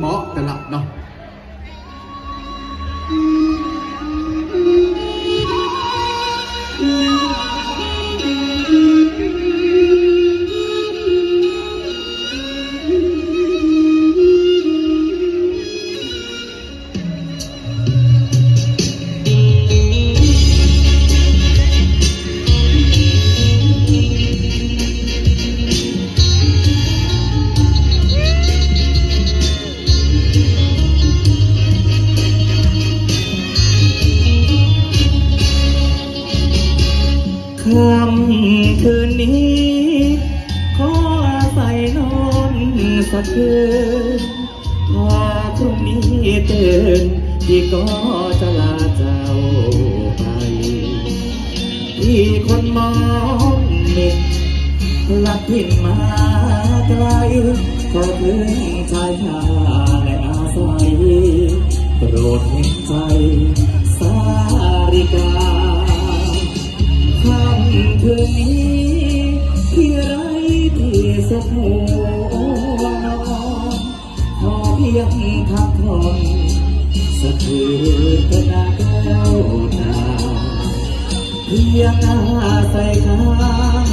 เหมา ค่ำคืนนี้ ขออาศัยนอนสักคืนพอพรุ่งนี้ตื่นพี่ก็จะลาเจ้าไปที่คนมองมิดลักถิ่นมาไกลขอพึ่งชายคาและอาศัยโปรดเห็นใจสาริกา พียงพักผ่อนสักคือนเถอะนาษแก้วตาเพียงอาศัยค้าง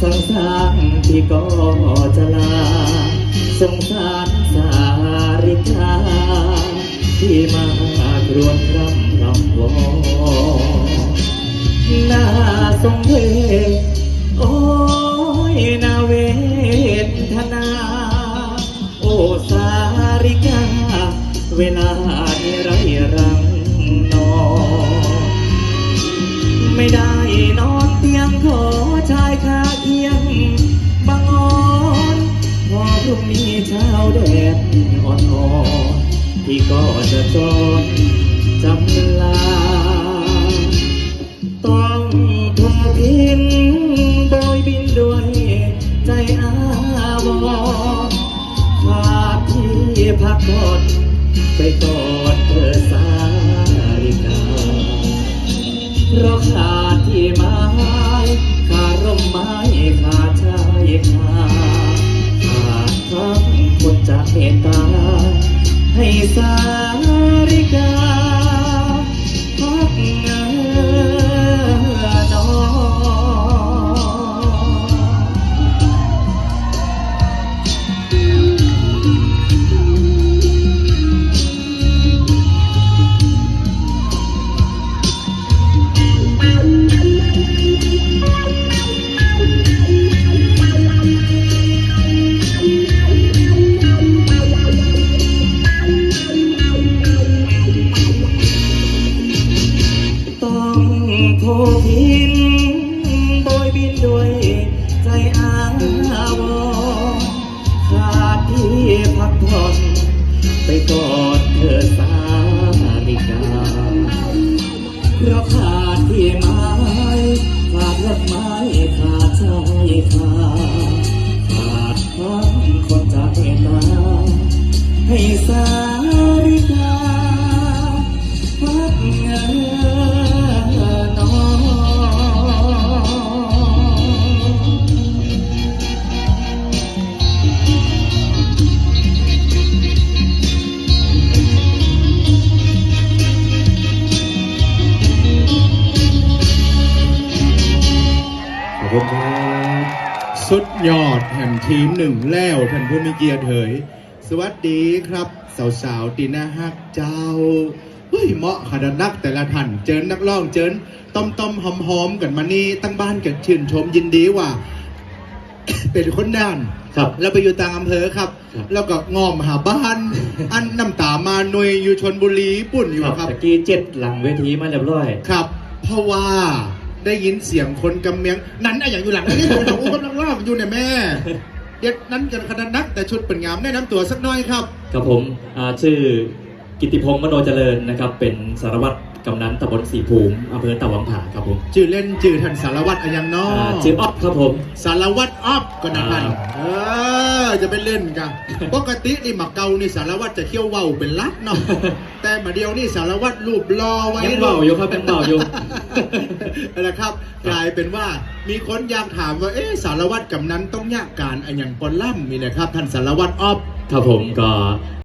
สงสารที่ก็จะลา สงสารสาริกา ที่มากรวนรำรำวอนน่าสงเพชโอ้ยนาเวทนา โอ้ส เวลาที่ไรรังนอน ไม่ได้นอนเตียงขอชายคาเอียงบางอ่อนพอพรุ่งนี้เช้าแดดอ่อนๆที่ก็จะจอดจำลา ต้องทอพินโบยบินด้วยใจอาวรขาดที่พักผ่อน ไปกอดเธอสาริกาเพราะขาดที่ไม้ขาดร่มไม้ขาดชายคาขาดทั้งคนจะเมตตาให้สา พักผ่อนไปกอดเธอสาลิกาเพราะขา สุดยอดแห่งทีมหนึ่งแล้วท่านผู้มีเกียรติเถยสวัสดีครับ สาวๆตีหน้าฮักเจ้าเฮ้ยเหมาะขนาดนักแต่ละท่านเจิญนักร้องเจิญต้มต้มหอมหอมๆกันมานี่ตั้งบ้านกันชื่นชมยินดีว่า เป็นคนน่านครับแล้วไปอยู่ต่างอำเภอครับครับ แล้วก็งอมหาบ้าน อันน้ำตามาหน่วยอยู่ชนบุรีปุ่นอยู่ครับครับตะกี้เจ็ดหลังเวทีมาเรียบร้อยครับ เพราะว่า ได้ยินเสียงคนกำเมียงนั้นอะอย่างอยู่หลังนี่ผมของอุ้กำลังรอบอยู่เนี่ยแม่เด็กนั้นกันขนาดนักแต่ชุดเป็นงามแนะนำตัวสักหน้อยครับครับผมอ่าชื่อกิติพงศ์มโนเจริญนะครับ เป็นสารวัตรกำนันตำบลสีภูมิอำเภอตะวังผาครับผมชื่อเล่นชื่อท่านสารวัตรอะยังน้ออ่าชื่ออ๊อฟครับผม สารวัตรอ๊อฟก็นะท่านอ่าเออ จะไปเล่นกันปกตินี่หมักเกานี่สารวัตรจะเขี้ยวเว้าเป็นลักเนาะแต่มาเดียวนี่สารวัตรรูปรอไว้ยังเบาอยู่ครับยังเบาอยู่นะครับกลายเป็นว่ามีคนอยากถามว่าเอ๊ะสารวัตรกำนันต้องยากการอันอย่างปอนล่ำนี่นะครับท่านสารวัตรออฟครับผมก็